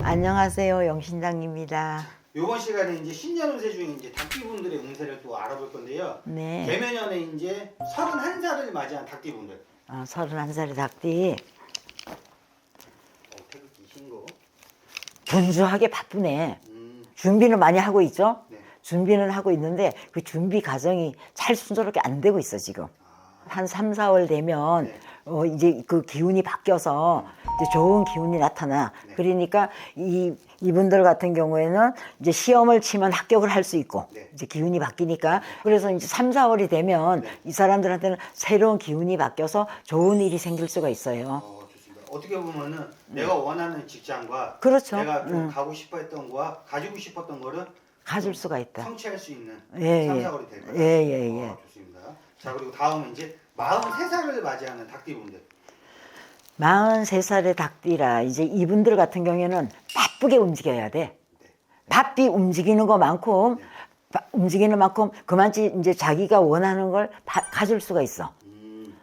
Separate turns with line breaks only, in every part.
안녕하세요, 영신당입니다.
이번 시간에 이제 신년 운세 중에 이제 닭띠분들의 운세를 또 알아볼 건데요.
네,
개면연에 이제 31살을 맞이한 닭띠분들.
어, 31살의 닭띠
어, 태극기 신고.
분주하게 바쁘네.
음,
준비는 많이 하고 있죠?
네.
준비는 하고 있는데 그 준비 과정이 잘 순조롭게 안 되고 있어, 지금. 한 3, 4월 되면
네.
어, 이제 그 기운이 바뀌어서 이제 좋은 기운이 나타나.
네.
그러니까 이 이분들 같은 경우에는 이제 시험을 치면 합격을 할 수 있고
네.
이제 기운이 바뀌니까 그래서 이제 3, 4월이 되면
네.
이 사람들한테는 새로운 기운이 바뀌어서 좋은 일이 생길 수가 있어요.
어. 어떻게 보면은 내가 원하는 직장과
그렇죠.
내가 좀
음.
가고 싶어 했던 거와 가지고 싶었던 거를
가질 수가 있다.
성취할 수 있는
예,
3,
예.
4월이 될 거예요.
예, 예, 예.
어, 좋습니다. 자, 그리고 다음은 이제 43살을 맞이하는 닭띠분들.
43살의 닭띠라 이제 이분들 같은 경우에는 바쁘게 움직여야 돼. 바삐 움직이는 것만큼 바- 움직이는 만큼 그만치 이제 자기가 원하는 걸 바- 가질 수가 있어.
음,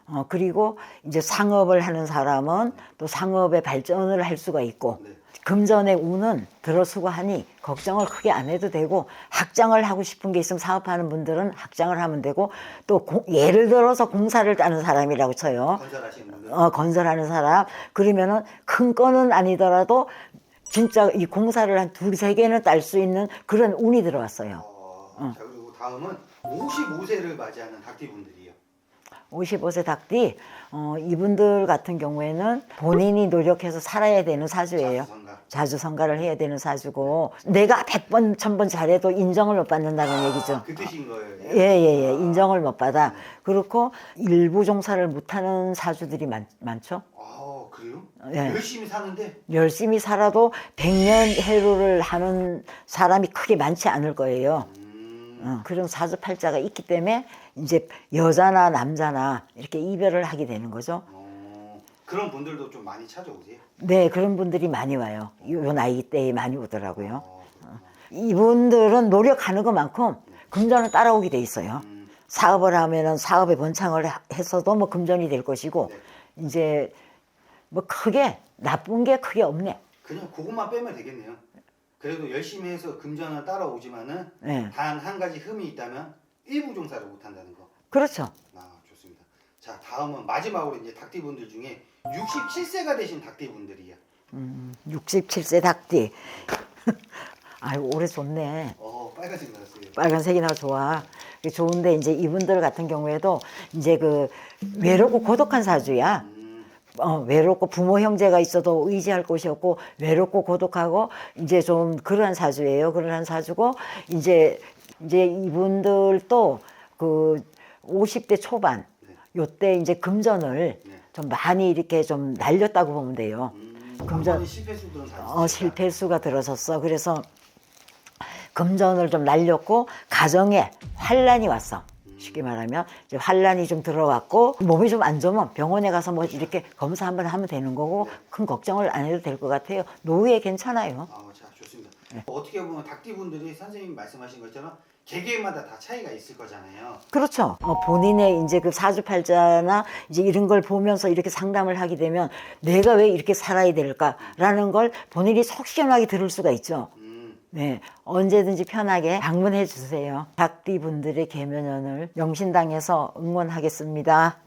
어, 그리고 이제 상업을 하는 사람은 또 상업의 발전을 할 수가 있고
네.
금전의 운은 들어서고 하니 걱정을 크게 안 해도 되고 학장을 하고 싶은 게 있으면 사업하는 분들은 학장을 하면 되고 또 공- 예를 들어서 공사를 따는 사람이라고 쳐요.
건설하시는 분들.
어, 건설하는 사람 그러면은 큰 건은 아니더라도 진짜 이 공사를 한 두 세 개는 딸 수 있는 그런 운이 들어왔어요.
어, 자, 그리고 다음은 55세를 맞이하는 닭띠분들이요.
55세 닭띠 어, 이분들 같은 경우에는 본인이 노력해서 살아야 되는 사주예요.
자수성가.
자주성가를 해야 되는 사주고 내가 100번, 1000번 잘해도 인정을 못 받는다는 얘기죠.
그 뜻인 거예요.
예, 예, 예. 인정을 못 받아. 그렇고 일부 종사를 못하는 사주들이 많, 많죠.
아, 그래요?
예.
열심히 사는데
열심히 살아도 백년 해로를 하는 사람이 크게 많지 않을 거예요.
음,
어, 그런 사주팔자가 있기 때문에 이제 여자나 남자나 이렇게 이별을 하게 되는 거죠.
어, 그런 분들도 좀 많이 찾아오세요.
네, 그런 분들이 많이 와요. 요, 요 나이 때에 많이 오더라고요.
어,
이분들은 노력하는 것만큼 금전은 따라오게 돼 있어요.
음,
사업을 하면은 사업에 번창을 하- 했어도 뭐 금전이 될 것이고
네.
이제 뭐 크게 나쁜 게 크게 없네.
그냥 그것만 빼면 되겠네요. 그래도 열심히 해서 금전은 따라오지만은
네.
단한 가지 흠이 있다면 일부 종사를 못 한다는 거.
그렇죠.
아, 좋습니다. 자, 다음은 마지막으로 이제 닭띠분들 중에 67세가 되신 닭띠분들이요.
음, 67세 닭띠. 아유, 올해 좋네.
어, 빨간색 나왔어요.
빨간색이 나 좋아. 좋은데 이제 이분들 같은 경우에도 이제 그 외롭고 고독한 사주야.
음,
어, 외롭고 부모 형제가 있어도 의지할 곳이 없고 외롭고 고독하고 이제 좀 그러한 사주예요. 그러한 사주고 이제 이제 이분들도 그 50대 초반
네.
요때 이제 금전을
네.
좀 많이 이렇게 좀 날렸다고 보면 돼요.
음,
금전- 어. 실패수가 들어섰어. 그래서 금전을 좀 날렸고 가정에 환란이 왔어. 쉽게 말하면 이제 환란이 좀 들어왔고 몸이 좀 안 좋으면 병원에 가서 뭐 이렇게 검사 한번 하면 되는 거고 큰 걱정을 안 해도 될 것 같아요. 노후에 괜찮아요.
아, 자, 좋습니다.
네.
어떻게 보면 닭띠분들이 선생님 말씀하신 것처럼 개개인마다 다 차이가 있을 거잖아요.
그렇죠. 어, 본인의 이제 그 사주팔자나 이제 이런 걸 보면서 이렇게 상담을 하게 되면 내가 왜 이렇게 살아야 될까라는 걸 본인이 속 시원하게 들을 수가 있죠.
음,
네, 언제든지 편하게 방문해 주세요. 닭띠 분들의 개면연을 명신당에서 응원하겠습니다.